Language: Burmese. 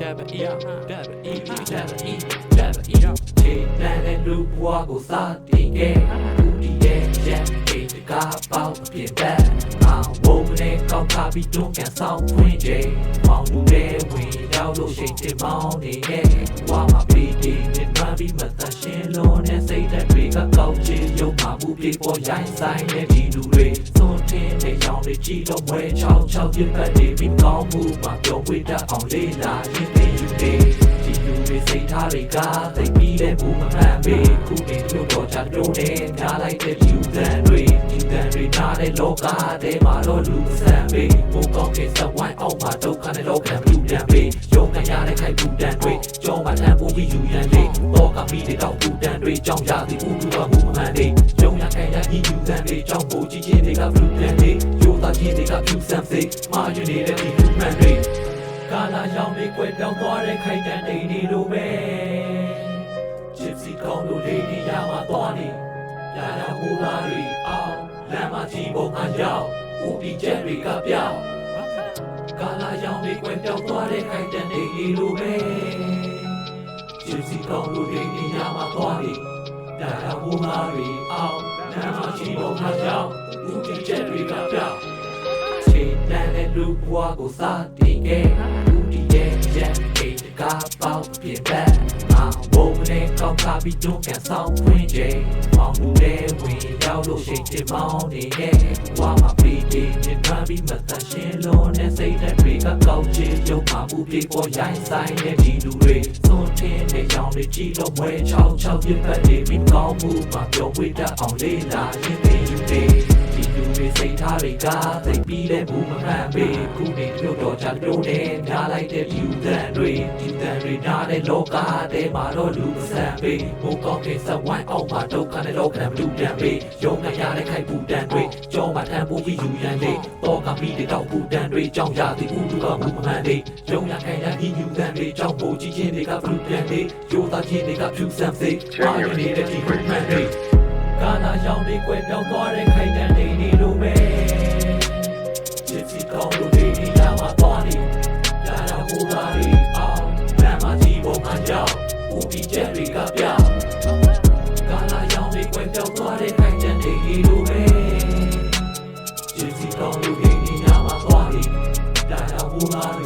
dabba e dabba e dabba e dabba e ခြေတန်းတဲ့လူဘွားကိုစတင်ခဲ့ဦးဒီရဲ့ချက်အေးတကားပေါက်အပြစ်သက်အောင်ဘုံနဲ့ကောက်ခါပြီးတွန်းကန်ဆောင်ဖွင့်ချိန်မောင်လူတဲ့ဝင်ရောက်လို့ရှိန်တင်မောင်းနေခဲ့ဝါမပီတီနဲ့မှပြီးမတန်ရှင်းလုံးနဲ့စိတ်ဓာတ်တွေကကောက်ချေရုံမှမှုပြေပေါ်ရိုင်းဆိုင်တဲ့ဒီလူတွေသွန်ထင်း တဲ့ရောင်တွေကြည့်တော့မွဲချောင်းချောင်းပြတ်ပတ်နေပြီးကောင်းမှုမှပြောဝေးတတ်အောင်လေးလာရင်သိယူနေဒီလူတွေစိတ်ထားတွေကသိပြီးတဲ့ဘူးမမှန်ပေခုနေလို့တော့ချတို့နေညားလိုက်တဲ့လူတန်တွေဒီတန်တွေနားတဲ့လောကထဲမှာတော့လူဆန်ပေဘုံကောင်းတဲ့စဝိုင်းအောင်မှာဒုက္ခနဲ့လောကလူတန်ပေရုံးကန်ရတဲ့ခိုက်ဘူးတန်တွေကြောမှထမ်းဖို့ပြီးယူရန်လေးတော့ကမီတွေတော့ဘူးတန်တွေကြောင်းရသည်ဦးလူကမှုမှန်လေးရုံးရခံရညီယူတ န်တွေကြောင်းဖို့ကြီးချင်းတွေကဘူးတန်တွေရိုးသားချင်းတွေကဖြူစမ်းစိမာယူနေတဲ့ဒီလူမှန်တွေကာလာရောက်နေကွယ်တောင်းသွားတဲ့ခိုက်တန်နေနေလိုပဲချစ်စီကောင်းလို့လေးဒီရမှာသွားနေရာရာဟူလာရီအောင်လမ်းမကြီးပေါ်ကရောက်ဦးဒီချက်တွေကပြောင်းကာလာရောက်နေကွယ်တောင်းသွားတဲ့ခိုက်တန်နေနေလိုပဲချစ်စီကောင်းလို့လေးဒီရမှာသွားနေရာရာဟူလာရီအောင် လမ်းမကြီးပေါ်ကရောက်ဦးဒီချက်တွေကပြောင်းခြေတန်းတဲ့လူဘွားကိုစတင်ခဲ့ဦးဒီရဲ့ရက်အိတ်တကားပေါက်ပြ ပြီးတွန်းကန်ဆောင်ဖွင့်ချိန်မောင်လူတဲ့ဝင်ရောက်လို့ရှိန်တင်မောင်းနေခဲ့ဝါမပီတီနဲ့မှပြီးမတန်ရှင်းလုံးနဲ့စိတ်ဓာတ်တွေကကောက်ချေရုံမှမှုပြေပေါ်ရိုင်းဆိုင်တဲ့ဒီလူတွေသွန်ထင်းတဲ့ရောင်တွေကြည့်တော့မွဲချောင်းချောင်းပြတ်ပတ်နေပြီးကောင်းမှုမှပြောဝေးတတ်အောင်လေးလာရင်သိယူနေဒီလူ တွေစိတ်ထားတွေကသိပြီးတဲ့ဘူးမမှန်ပေခုနေတို့တော့ချတို့နဲ့နားလိုက်တဲ့ view တန်တွေဒီတန်တွေနားတဲ့လောကထဲမှာတော့လူမဆန်ပေဘုံကောင်းတဲ့စဝိုင်းအောင်မှာဒုက္ခနဲ့လောကနဲ့မတူတန်ပေရုံနဲ့ရတဲ့ခိုက်ဘူးတန်တွေကြောမှာထမ်းဖို့ပြီးယူရန်လေးတော့ကမီးတွေတော့ဘူးတန်တွေကြောင်းရသည်ဦးလူကဘူးမမှန်လေးရုံရခံရညီညူတန်တွေကြောင်းဖို့ကြီးချင်းတွေကဘလူးပြန်လေးရိုးသားချင်းတွေကဖြူစမ်းစိမာရနေတဲ့ဒီ great man တွေကာလာရောက်နေကွယ်ပြောင်းသွားတဲ့ခိုက်တန် Mubarak.